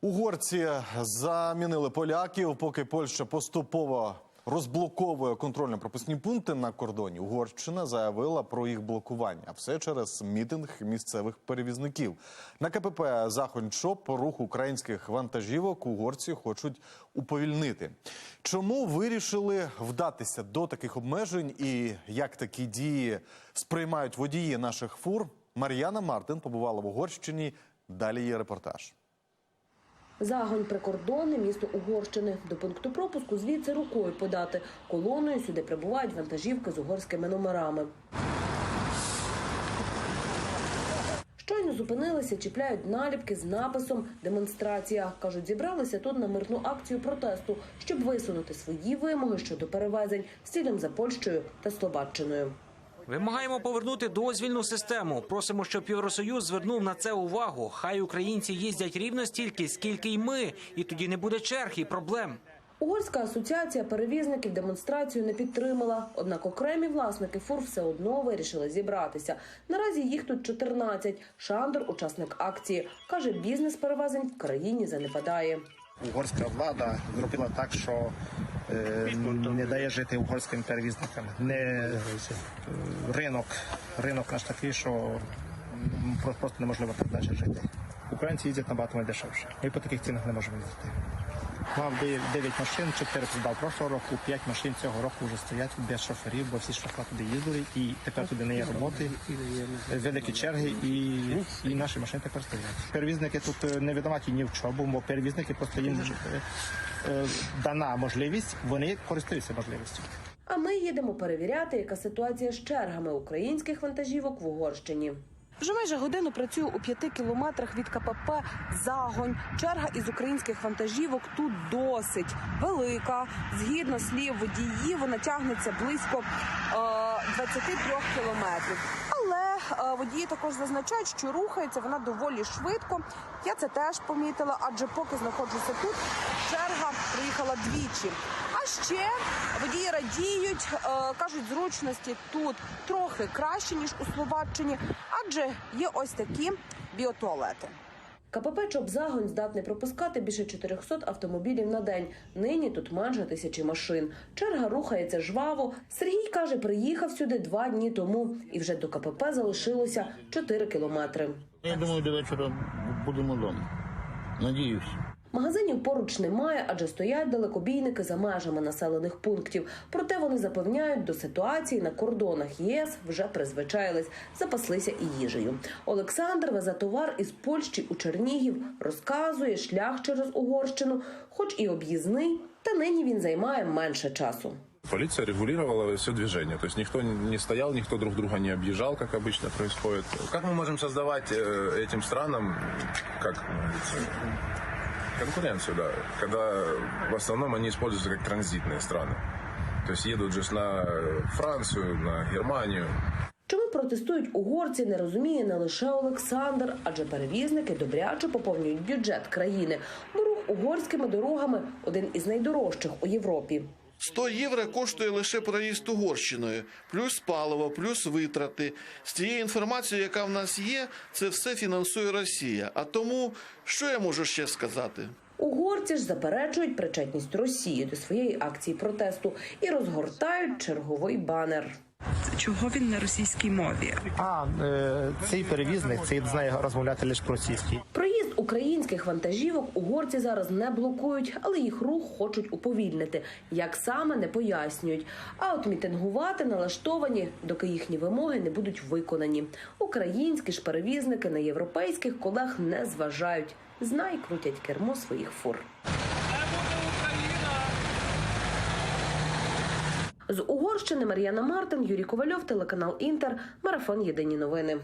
Угорці замінили поляків, поки Польща поступово розблоковує контрольно-пропускні пункти на кордоні. Угорщина заявила про їх блокування. А Все через мітинг місцевих перевізників. На КПП Захончоп рух українських вантажівок угорці хочуть уповільнити. Чому вирішили вдатися до таких обмежень і як такі дії сприймають водії наших фур? Мар'яна Мартин побувала в Угорщині. Далі є репортаж. Загонь прикордонне місто Угорщини. До пункту пропуску звідси рукою подати. Колоною сюди прибувають вантажівки з угорськими номерами. Щойно зупинилися, чіпляють наліпки з написом «Демонстрація». Кажуть, зібралися тут на мирну акцію протесту, щоб висунути свої вимоги щодо перевезень з за Польщею та Словаччиною. Вимагаємо повернути дозвільну систему. Просимо, щоб Євросоюз звернув на це увагу. Хай українці їздять рівно стільки, скільки й ми, і тоді не буде черг і проблем. Угорська асоціація перевізників демонстрацію не підтримала. Однак окремі власники фур все одно вирішили зібратися. Наразі їх тут 14. Шандор, учасник акції, каже, бізнес перевезень в країні занепадає. Угорська влада зробила так, що е, не дає жити угорським перевізникам. Не е, ринок, ринок наш такий, що просто неможливо так далі жити. Українці їздять набагато дешевше. Ми по таких цінах не можемо їздити. Мав 9 машин, 4 продав прошлого року, 5 машин цього року вже стоять без шоферів, бо всі шофери туди їздили, і тепер туди не є роботи, великі черги, і, і наші машини тепер стоять. Перевізники тут е, не відоматі ні в чому, бо перевізники просто їм е, е, дана можливість, вони користуються можливістю. А ми їдемо перевіряти, яка ситуація з чергами українських вантажівок в Угорщині. Вже майже годину працюю у п'яти кілометрах від КПП Загонь. Черга із українських вантажівок тут досить велика. Згідно слів водіїв, вона тягнеться близько е, 23 кілометрів. Е, водії також зазначають, що рухається вона доволі швидко. Я це теж помітила, адже поки знаходжуся тут, черга приїхала двічі. А ще водії радіють, е, кажуть, зручності тут трохи краще ніж у Словаччині, адже є ось такі біотуалети. КПП «Чопзагонь» здатний пропускати більше 400 автомобілів на день. Нині тут менше тисячі машин. Черга рухається жваво. Сергій каже, приїхав сюди два дні тому, і вже до КПП залишилося 4 кілометри. Я думаю, до вечора будемо вдома. Надіюсь. Магазинів поруч немає, адже стоять далекобійники за межами населених пунктів. Проте вони запевняють, до ситуації на кордонах ЄС вже призвичаїлись, запаслися і їжею. Олександр везе товар із Польщі у Чернігів, розказує шлях через Угорщину, хоч і об'їзний, та нині він займає менше часу. Полиция регулировала все движение, то есть никто не стоял, никто друг друга не объезжал, как обычно происходит. Как мы можем создавать э, этим странам, как говорится, конкуренцию, да, когда в основном они используются как транзитные страны. То есть едут же на Францию, на Германию. Чому протестують угорці, не розуміє не лише Олександр, адже перевізники добряче поповнюють бюджет країни, бо рух угорськими дорогами один із найдорожчих у Європі. 100 євро коштує лише проїзд Угорщиною, плюс паливо, плюс витрати. З тією інформацією, яка в нас є, це все фінансує Росія. А тому, що я можу ще сказати? Угорці ж заперечують причетність Росії до своєї акції протесту і розгортають черговий банер. Чого він на російській мові? А е, цей перевізник цей знає розмовляти лише по-російськи. Проїзд українських вантажівок угорці зараз не блокують, але їх рух хочуть уповільнити. Як саме не пояснюють. А от мітингувати налаштовані, доки їхні вимоги не будуть виконані. Українські ж перевізники на європейських колег не зважають. Знай крутять кермо своїх фур. З Угорщини Мар'яна Мартин, Юрій Ковальов, телеканал Інтер, марафон Єдині новини.